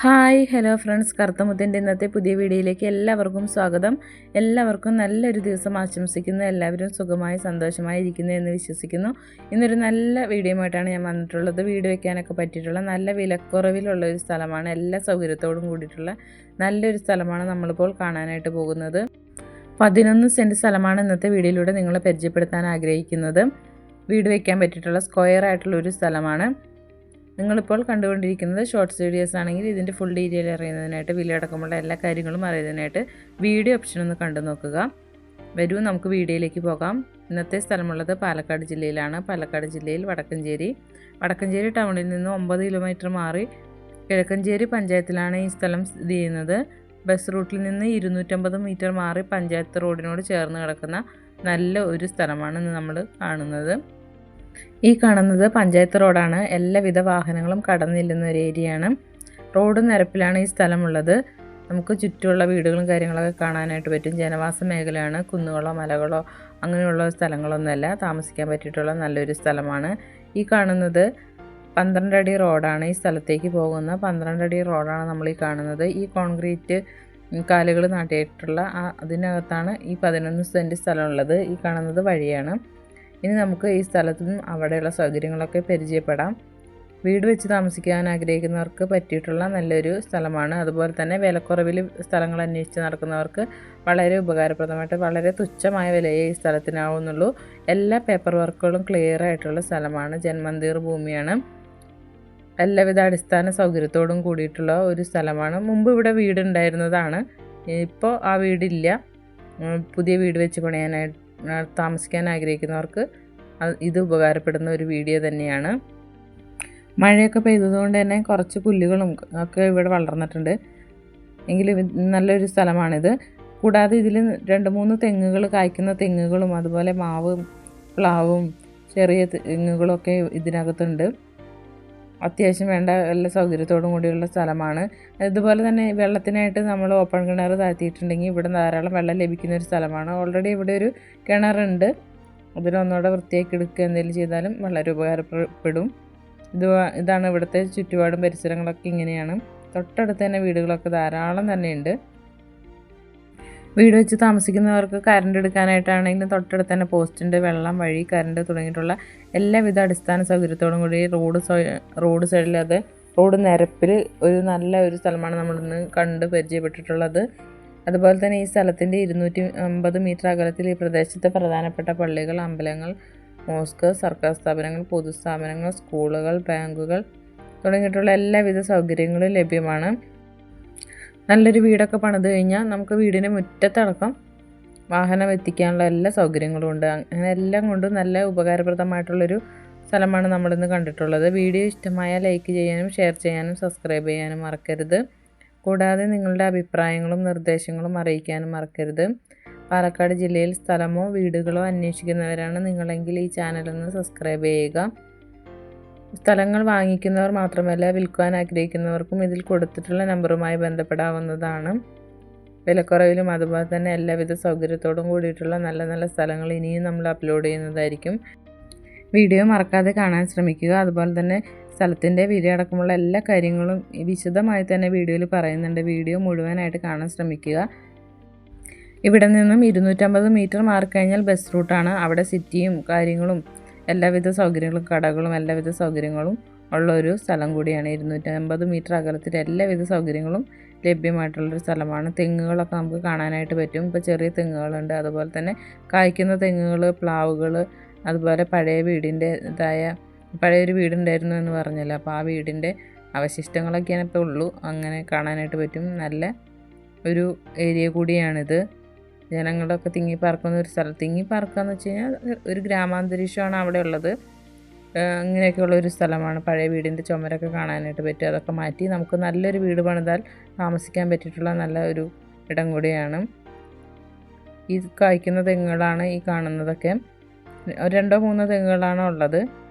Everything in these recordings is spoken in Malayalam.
Hi hello friends. കറുത്തമുത്തിന്റെ ഇന്നത്തെ പുതിയ വീഡിയോയിലേക്ക് എല്ലാവർക്കും സ്വാഗതം. എല്ലാവർക്കും നല്ലൊരു ദിവസം ആശംസിക്കുന്നു. എല്ലാവരും സുഖമായി സന്തോഷമായി ഇരിക്കുന്നു എന്ന് വിശ്വസിക്കുന്നു. ഇന്നൊരു നല്ല വീഡിയോയുമായിട്ടാണ് ഞാൻ വന്നിട്ടുള്ളത്. വീട് വയ്ക്കാനൊക്കെ പറ്റിയിട്ടുള്ള നല്ല വിലക്കുറവിലുള്ള ഒരു സ്ഥലമാണ്. എല്ലാ സൗകര്യത്തോടും കൂടിയിട്ടുള്ള നല്ലൊരു സ്ഥലമാണ് നമ്മളിപ്പോൾ കാണാനായിട്ട് പോകുന്നത്. പതിനൊന്ന് സെന്റ് സ്ഥലമാണ് ഇന്നത്തെ വീഡിയോയിലൂടെ നിങ്ങളെ പരിചയപ്പെടുത്താൻ ആഗ്രഹിക്കുന്നത്. വീട് വയ്ക്കാൻ പറ്റിയിട്ടുള്ള സ്ക്വയർ ആയിട്ടുള്ള ഒരു സ്ഥലമാണ്. നിങ്ങളിപ്പോൾ കണ്ടുകൊണ്ടിരിക്കുന്നത് ഷോർട്സ് വീഡിയോസ് ആണെങ്കിൽ ഇതിന്റെ ഫുൾ ഡീറ്റെയിൽ അറിയുന്നതിനായിട്ട് വിലയടക്കമുള്ള എല്ലാ കാര്യങ്ങളും അറിയുന്നതിനായിട്ട് വീഡിയോ ഓപ്ഷൻ ഒന്ന് കണ്ടു നോക്കുക. വരൂ നമുക്ക് വീഡിയോയിലേക്ക് പോകാം. ഇന്നത്തെ സ്ഥലമുള്ളത് പാലക്കാട് ജില്ലയിലാണ്. പാലക്കാട് ജില്ലയിൽ വടക്കഞ്ചേരി. വടക്കഞ്ചേരി ടൗണിൽ നിന്ന് ഒമ്പത് കിലോമീറ്റർ മാറി കിഴക്കഞ്ചേരി പഞ്ചായത്തിലാണ് ഈ സ്ഥലം സ്ഥിതി ചെയ്യുന്നത്. ബസ് റൂട്ടിൽ നിന്ന് ഇരുന്നൂറ്റമ്പത് മീറ്റർ മാറി പഞ്ചായത്ത് റോഡിനോട് ചേർന്ന് കിടക്കുന്ന നല്ല ഒരു സ്ഥലമാണ് നമ്മൾ കാണുന്നത്. ഈ കാണുന്നത് പഞ്ചായത്ത് റോഡാണ്. എല്ലാവിധ വാഹനങ്ങളും കടന്നില്ലുന്ന ഒരു ഏരിയയാണ്. റോഡ് നിരപ്പിലാണ് ഈ സ്ഥലമുള്ളത്. നമുക്ക് ചുറ്റുമുള്ള വീടുകളും കാര്യങ്ങളൊക്കെ കാണാനായിട്ട് പറ്റും. ജനവാസ മേഖലയാണ്. കുന്നുകളോ മലകളോ അങ്ങനെയുള്ള സ്ഥലങ്ങളൊന്നുമല്ല. താമസിക്കാൻ പറ്റിയിട്ടുള്ള നല്ലൊരു സ്ഥലമാണ്. ഈ കാണുന്നത് പന്ത്രണ്ട് അടി റോഡാണ് ഈ സ്ഥലത്തേക്ക് പോകുന്ന പന്ത്രണ്ട് അടി റോഡാണ് നമ്മൾ ഈ കാണുന്നത്. ഈ കോൺക്രീറ്റ് കാലുകൾ നാട്ടിയിട്ടുള്ള അതിനകത്താണ് ഈ പതിനൊന്ന് സെന്റ് സ്ഥലമുള്ളത്. ഈ കാണുന്നത് വഴിയാണ്. ഇനി നമുക്ക് ഈ സ്ഥലത്തും അവിടെയുള്ള സൗകര്യങ്ങളൊക്കെ പരിചയപ്പെടാം. വീട് വെച്ച് താമസിക്കാൻ ആഗ്രഹിക്കുന്നവർക്ക് പറ്റിയിട്ടുള്ള നല്ലൊരു സ്ഥലമാണ്. അതുപോലെ തന്നെ വിലക്കുറവിൽ സ്ഥലങ്ങൾ അന്വേഷിച്ച് നടക്കുന്നവർക്ക് വളരെ ഉപകാരപ്രദമായിട്ട് വളരെ തുച്ഛമായ വിലയെ ഈ സ്ഥലത്തിനാവുന്നുള്ളൂ എല്ലാ പേപ്പർ വർക്കുകളും ക്ലിയർ ആയിട്ടുള്ള സ്ഥലമാണ്. ജന്മന്തിർ ഭൂമിയാണ്. എല്ലാവിധ അടിസ്ഥാന സൗകര്യത്തോടും കൂടിയിട്ടുള്ള ഒരു സ്ഥലമാണ്. മുമ്പ് ഇവിടെ വീടുണ്ടായിരുന്നതാണ്. ഇപ്പോൾ ആ വീടില്ല. പുതിയ വീട് വെച്ച് പണിയാനായിട്ട് താമസിക്കാൻ ആഗ്രഹിക്കുന്നവർക്ക് ഇത് ഉപകാരപ്പെടുന്ന ഒരു വീഡിയോ തന്നെയാണ്. മഴയൊക്കെ പെയ്തതുകൊണ്ട് തന്നെ കുറച്ച് പുല്ലുകളും ഒക്കെ ഇവിടെ വളർന്നിട്ടുണ്ട്. എങ്കിലും നല്ലൊരു സ്ഥലമാണിത്. കൂടാതെ ഇതിൽ രണ്ട് മൂന്ന് തെങ്ങുകൾ കായ്ക്കുന്ന തെങ്ങുകളും അതുപോലെ മാവും പ്ലാവും ചെറിയ തെങ്ങുകളൊക്കെ ഇതിനകത്തുണ്ട്. അത്യാവശ്യം വേണ്ട എല്ലാ സൗകര്യത്തോടും കൂടിയുള്ള സ്ഥലമാണ്. ഇതുപോലെ തന്നെ വെള്ളത്തിനായിട്ട് നമ്മൾ ഓപ്പൺ കിണർ താഴ്ത്തിയിട്ടുണ്ടെങ്കിൽ ഇവിടെ ധാരാളം വെള്ളം ലഭിക്കുന്ന ഒരു സ്ഥലമാണ്. ഓൾറെഡി ഇവിടെ ഒരു കിണറുണ്ട്. അതിലൊന്നുകൂടെ വൃത്തിയാക്കി എടുക്കുക എന്തെങ്കിലും ചെയ്താലും വളരെ ഉപകാരപ്പെടും. ഇത് ഇതാണ് ഇവിടുത്തെ ചുറ്റുപാടും പരിസരങ്ങളൊക്കെ ഇങ്ങനെയാണ്. തൊട്ടടുത്ത് തന്നെ വീടുകളൊക്കെ ധാരാളം തന്നെയുണ്ട്. വീട് വെച്ച് താമസിക്കുന്നവർക്ക് കറണ്ട് എടുക്കാനായിട്ടാണെങ്കിലും തൊട്ടടുത്ത് തന്നെ പോസ്റ്റിന്റെ വെള്ളം വഴി കറണ്ട് തുടങ്ങിയിട്ടുള്ള എല്ലാവിധ അടിസ്ഥാന സൗകര്യത്തോടും കൂടി റോഡ് റോഡ് സൈഡിൽ അത് റോഡ് നിരപ്പിൽ ഒരു നല്ല ഒരു സ്ഥലമാണ് നമ്മളിന്ന് കണ്ട് പരിചയപ്പെട്ടിട്ടുള്ളത്. അതുപോലെ തന്നെ ഈ സ്ഥലത്തിന്റെ ഇരുന്നൂറ്റി അമ്പത് മീറ്റർ അകലത്തിൽ ഈ പ്രദേശത്തെ പ്രധാനപ്പെട്ട പള്ളികൾ അമ്പലങ്ങൾ മോസ്ക് സർക്കാർ സ്ഥാപനങ്ങൾ പൊതുസ്ഥാപനങ്ങൾ സ്കൂളുകൾ ബാങ്കുകൾ തുടങ്ങിയിട്ടുള്ള എല്ലാവിധ സൗകര്യങ്ങളും ലഭ്യമാണ്. നല്ലൊരു വീടൊക്കെ പണിത് കഴിഞ്ഞാൽ നമുക്ക് വീടിന് മുറ്റത്തടക്കം വാഹനം എത്തിക്കാനുള്ള എല്ലാ സൗകര്യങ്ങളും ഉണ്ട്. അങ്ങനെ എല്ലാം കൊണ്ടും നല്ല ഉപകാരപ്രദമായിട്ടുള്ളൊരു സ്ഥലമാണ് നമ്മളിന്ന് കണ്ടിട്ടുള്ളത്. വീഡിയോ ഇഷ്ടമായ ലൈക്ക് ചെയ്യാനും ഷെയർ ചെയ്യാനും സബ്സ്ക്രൈബ് ചെയ്യാനും മറക്കരുത്. കൂടാതെ നിങ്ങളുടെ അഭിപ്രായങ്ങളും നിർദ്ദേശങ്ങളും അറിയിക്കാനും മറക്കരുത്. പാലക്കാട് ജില്ലയിൽ സ്ഥലമോ വീടുകളോ അന്വേഷിക്കുന്നവരാണ് നിങ്ങളെങ്കിൽ ഈ ചാനലൊന്ന് സബ്സ്ക്രൈബ് ചെയ്യുക. സ്ഥലങ്ങൾ വാങ്ങിക്കുന്നവർ മാത്രമല്ല വിൽക്കുവാൻ ആഗ്രഹിക്കുന്നവർക്കും ഇതിൽ കൊടുത്തിട്ടുള്ള നമ്പറുമായി ബന്ധപ്പെടാവുന്നതാണ്. വിലക്കുറവിലും അതുപോലെ തന്നെ എല്ലാവിധ സൗകര്യത്തോടും കൂടിയിട്ടുള്ള നല്ല നല്ല സ്ഥലങ്ങൾ ഇനിയും നമ്മൾ അപ്ലോഡ് ചെയ്യുന്നതായിരിക്കും. വീഡിയോ മറക്കാതെ കാണാൻ ശ്രമിക്കുക. അതുപോലെ തന്നെ സ്ഥലത്തിന്റെ വിലയടക്കമുള്ള എല്ലാ കാര്യങ്ങളും വിശദമായി തന്നെ വീഡിയോയിൽ പറയുന്നുണ്ട്. വീഡിയോ മുഴുവനായിട്ട് കാണാൻ ശ്രമിക്കുക. ഇവിടെ നിന്നും ഇരുന്നൂറ്റമ്പത് മീറ്റർ മാറിക്കഴിഞ്ഞാൽ ബസ് റൂട്ടാണ്. അവിടെ സിറ്റിയും കാര്യങ്ങളും എല്ലാവിധ സൗകര്യങ്ങളും കടകളും എല്ലാവിധ സൗകര്യങ്ങളും ഉള്ള ഒരു സ്ഥലം കൂടിയാണ് ഇരുന്നൂറ്റമ്പത് മീറ്റർ അകലത്തിൽ എല്ലാവിധ സൗകര്യങ്ങളും ലഭ്യമായിട്ടുള്ളൊരു സ്ഥലമാണ്. തെങ്ങുകളൊക്കെ നമുക്ക് കാണാനായിട്ട് പറ്റും. ഇപ്പോൾ ചെറിയ തെങ്ങുകളുണ്ട്. അതുപോലെ തന്നെ കായ്ക്കുന്ന തെങ്ങുകൾ പ്ലാവുകൾ അതുപോലെ പഴയ വീടിന്റെ ഇതായ പഴയൊരു വീടുണ്ടായിരുന്നു എന്ന് പറഞ്ഞല്ലോ. അപ്പോൾ ആ വീടിന്റെ അവശിഷ്ടങ്ങളൊക്കെയാണ് ഇപ്പോൾ ഉള്ളൂ. അങ്ങനെ കാണാനായിട്ട് പറ്റും. നല്ല ഒരു ഏരിയ കൂടിയാണിത്. ജനങ്ങളൊക്കെ തിങ്ങി പാർക്കുന്ന ഒരു സ്ഥലം. തിങ്ങി പാർക്കുക എന്ന് വെച്ച് കഴിഞ്ഞാൽ ഒരു ഗ്രാമാന്തരീക്ഷമാണ് അവിടെ ഉള്ളത്. അങ്ങനെയൊക്കെയുള്ള ഒരു സ്ഥലമാണ്. പഴയ വീടിന്റെ ചുമരൊക്കെ കാണാനായിട്ട് പറ്റും. അതൊക്കെ മാറ്റി നമുക്ക് നല്ലൊരു വീട് പണിതാൽ താമസിക്കാൻ പറ്റിയിട്ടുള്ള നല്ല ഒരു ഇടം കൂടിയാണ്. ഈ കായ്ക്കുന്ന തെങ്ങുകളാണ് ഈ കാണുന്നതൊക്കെ. രണ്ടോ മൂന്നോ തെങ്ങുകളാണ് ഉള്ളത്.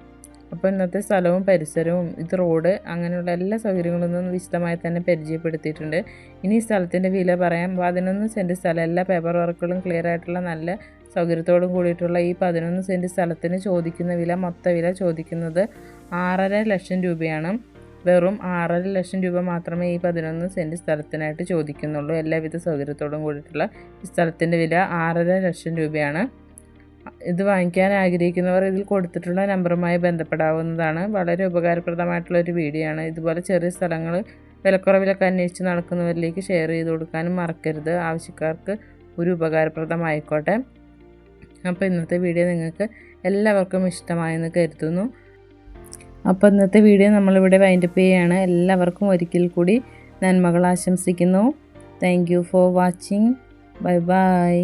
അപ്പോൾ ഇന്നത്തെ സ്ഥലവും പരിസരവും ഇത് റോഡ് അങ്ങനെയുള്ള എല്ലാ സൗകര്യങ്ങളും വിശദമായി തന്നെ പരിചയപ്പെടുത്തിയിട്ടുണ്ട്. ഇനി ഈ സ്ഥലത്തിന്റെ വില പറയാം. പതിനൊന്ന് സെന്റ് സ്ഥലം എല്ലാ പേപ്പർ വർക്കുകളും ക്ലിയർ ആയിട്ടുള്ള നല്ല സൗകര്യത്തോടും കൂടിയിട്ടുള്ള ഈ പതിനൊന്ന് സെന്റ് സ്ഥലത്തിന് ചോദിക്കുന്ന വില മൊത്ത വില ചോദിക്കുന്നത് ആറര ലക്ഷം രൂപയാണ്. വെറും ആറര ലക്ഷം രൂപ മാത്രമേ ഈ പതിനൊന്ന് സെന്റ് സ്ഥലത്തിനായിട്ട് ചോദിക്കുന്നുള്ളൂ. എല്ലാവിധ സൗകര്യത്തോടും കൂടിയിട്ടുള്ള ഈ സ്ഥലത്തിന്റെ വില ആറര ലക്ഷം രൂപയാണ്. ഇത് വാങ്ങിക്കാൻ ആഗ്രഹിക്കുന്നവർ ഇതിൽ കൊടുത്തിട്ടുള്ള നമ്പറുമായി ബന്ധപ്പെടാവുന്നതാണ്. വളരെ ഉപകാരപ്രദമായിട്ടുള്ള ഒരു വീഡിയോ ആണ്. ഇതുപോലെ ചെറിയ സ്ഥലങ്ങൾ വിലക്കുറവിലൊക്കെ അന്വേഷിച്ച് നടക്കുന്നവരിലേക്ക് ഷെയർ ചെയ്ത് കൊടുക്കാനും മറക്കരുത്. ആവശ്യക്കാർക്ക് ഒരു ഉപകാരപ്രദമായിക്കോട്ടെ. അപ്പോൾ ഇന്നത്തെ വീഡിയോ നിങ്ങൾക്ക് എല്ലാവർക്കും ഇഷ്ടമായെന്ന് കരുതുന്നു. അപ്പോൾ ഇന്നത്തെ വീഡിയോ നമ്മളിവിടെ വൈൻഡപ്പ് ചെയ്യുകയാണ് എല്ലാവർക്കും ഒരിക്കൽ കൂടി നന്മകൾ ആശംസിക്കുന്നു. Thank you for watching bye bye